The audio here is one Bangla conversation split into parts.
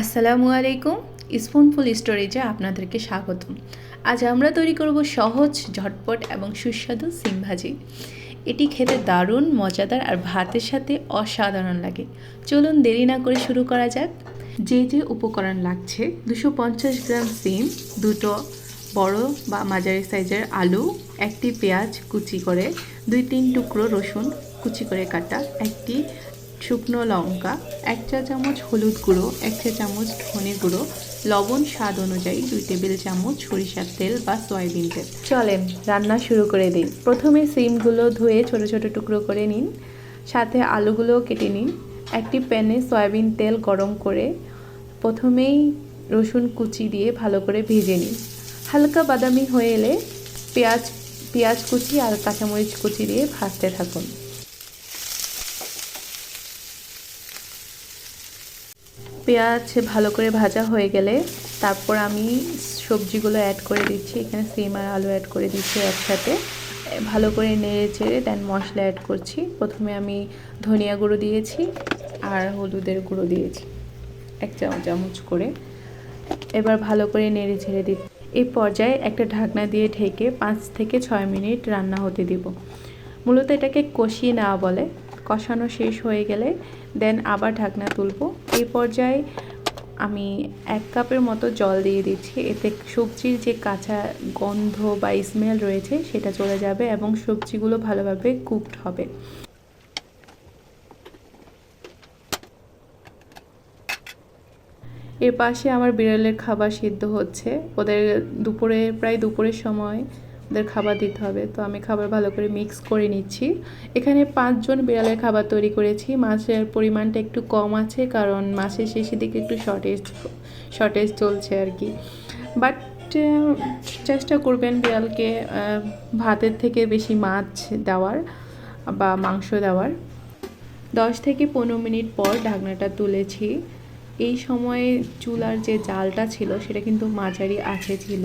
আসসালামু আলাইকুম, স্পুনফুল স্টোরেজে আপনাদেরকে স্বাগতম। আজ আমরা তৈরি করব সহজ, ঝটপট এবং সুস্বাদু সিম ভাজি। এটি খেতে দারুণ, মজাদার আর ভাতের সাথে অসাধারণ লাগে। চলুন দেরি না করে শুরু করা যাক। যে যে উপকরণ লাগছে, দুশো গ্রাম সিম, দুটো বড় বা মাঝারি সাইজের আলু, একটি পেঁয়াজ কুচি করে, দুই তিন টুকরো রসুন কুচি করে কাটা, একটি শুকনো লঙ্কা, এক চা চামচ হলুদ গুঁড়ো, এক চা চামচ ধনে গুঁড়ো, লবণ স্বাদ অনুযায়ী দুই টেবিল চামচ সরিষার তেল বা সয়াবিন তেল। চলেন, রান্না শুরু করে দিন প্রথমে সিমগুলো ধুয়ে ছোট ছোট টুকরো করে নিন। সাথে আলুগুলোও কেটে নিন। একটি প্যানে সয়াবিন তেল গরম করে প্রথমেই রসুন কুচি দিয়ে ভালো করে ভেজে নিন। হালকা বাদামি হয়ে এলে পেঁয়াজ পেঁয়াজ কুচি আর কাঁচামরিচ কুচি দিয়ে ভাজতে থাকুন। পেঁয়াজ ভালো করে ভাজা হয়ে গেলে তারপর আমি সবজিগুলো অ্যাড করে দিচ্ছি। এখানে সিম আর আলু অ্যাড করে দিচ্ছি একসাথে। ভালো করে নেড়ে চেড়ে দেন মশলা অ্যাড করছি। প্রথমে আমি ধনিয়া গুঁড়ো দিয়েছি আর হলুদের গুঁড়ো দিয়েছি, এক চামচ চামচ করে। এবার ভালো করে নেড়ে ছেড়ে দিই। এই পর্যায়ে একটা ঢাকনা দিয়ে ঢেকে পাঁচ থেকে ছয় মিনিট রান্না হতে দিব। মূলত এটাকে কষিয়ে নেওয়া বলে। কষানো শেষ হয়ে গেলে দেন আবার ঢাকনা তুলব। এই পর্যায়ে আমি এক কাপের মতো জল দিয়ে দিচ্ছি। এতে সবজির যে কাঁচা গন্ধ বা স্মেল রয়েছে সেটা চলে যাবে এবং সবজিগুলো ভালোভাবে কুকড হবে। এর পাশে আমার বিড়ালের খাবার সিদ্ধ হচ্ছে। ওদের দুপুরে, প্রায় দুপুরের সময় ওদের খাবার দিতে হবে। তো আমি খাবার ভালো করে মিক্স করে নিচ্ছি। এখানে পাঁচজন বিড়ালের খাবার তৈরি করেছি। মাছের পরিমাণটা একটু কম আছে কারণ মাছের শেষের দিকে একটু শর্টেজ শর্টেজ চলছে আর কি। বাট চেষ্টা করবেন বিড়ালকে ভাতের থেকে বেশি মাছ দেওয়ার বা মাংস দেওয়ার। দশ থেকে পনেরো মিনিট পর ঢাকনাটা তুলেছি। এই সময়ে চুলার যে জালটা ছিল সেটা কিন্তু মাঝারি আছে ছিল।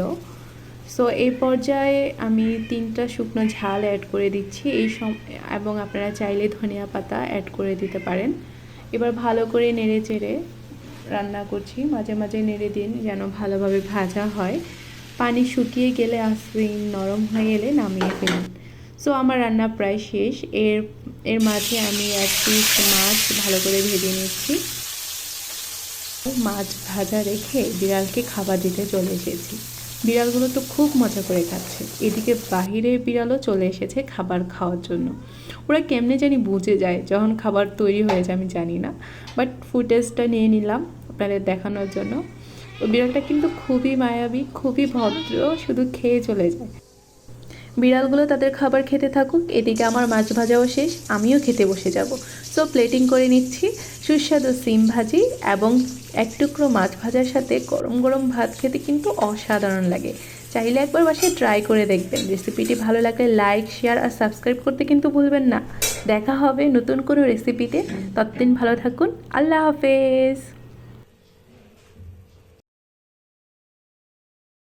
সো এই পর্যায়ে আমি তিনটা শুকনো ঝাল অ্যাড করে দিচ্ছি। এই এবং আপনারা চাইলে ধনিয়া পাতা অ্যাড করে দিতে পারেন। এবার ভালো করে নেড়ে চেড়ে রান্না করছি। মাঝে মাঝে নেড়ে দিন যেন ভালোভাবে ভাজা হয়। পানি শুকিয়ে গেলে আস্তে নরম হয়ে গেলে নামিয়ে ফেলুন। সো আমার রান্না প্রায় শেষ। এর এর মাঝে আমি এক পিস মাছ ভালো করে ভেজে নিচ্ছি। মাছ ভাজা রেখে বিড়ালকে খাবার দিতে চলে এসেছি। বিড়ালগুলো তো খুব মজা করে খাচ্ছে। এদিকে বাহিরের বিড়ালও চলে এসেছে খাবার খাওয়ার জন্য। ওরা কেমনে জানি বুঝে যায়, যখন খাবার তৈরি হয়ে যায় আমি জানি না। বাট ফুটেজটা নিয়ে নিলাম আপনাদের দেখানোর জন্য। ও বিড়ালটা কিন্তু খুবই মায়াবী, খুবই ভদ্র, শুধু খেয়ে চলে যায়। বিড়ালগুলো তাদের খাবার খেতে থাকুক, এদিকে আমার মাছ ভাজাও শেষ, আমিও খেতে বসে যাব। সো প্লেটিং করে নিচ্ছি, সুস্বাদু সিম ভাজি এবং এক টুকরো মাছ ভাজার সাথে গরম গরম ভাত খেতে কিন্তু অসাধারণ লাগে। চাইলে একবার বাসায় ট্রাই করে দেখবেন। রেসিপিটি ভালো লাগলে লাইক শেয়ার আর সাবস্ক্রাইব করতে কিন্তু ভুলবেন না। দেখা হবে নতুন কোনো রেসিপিতে ততদিন ভালো থাকুন। আল্লাহ হাফেজ।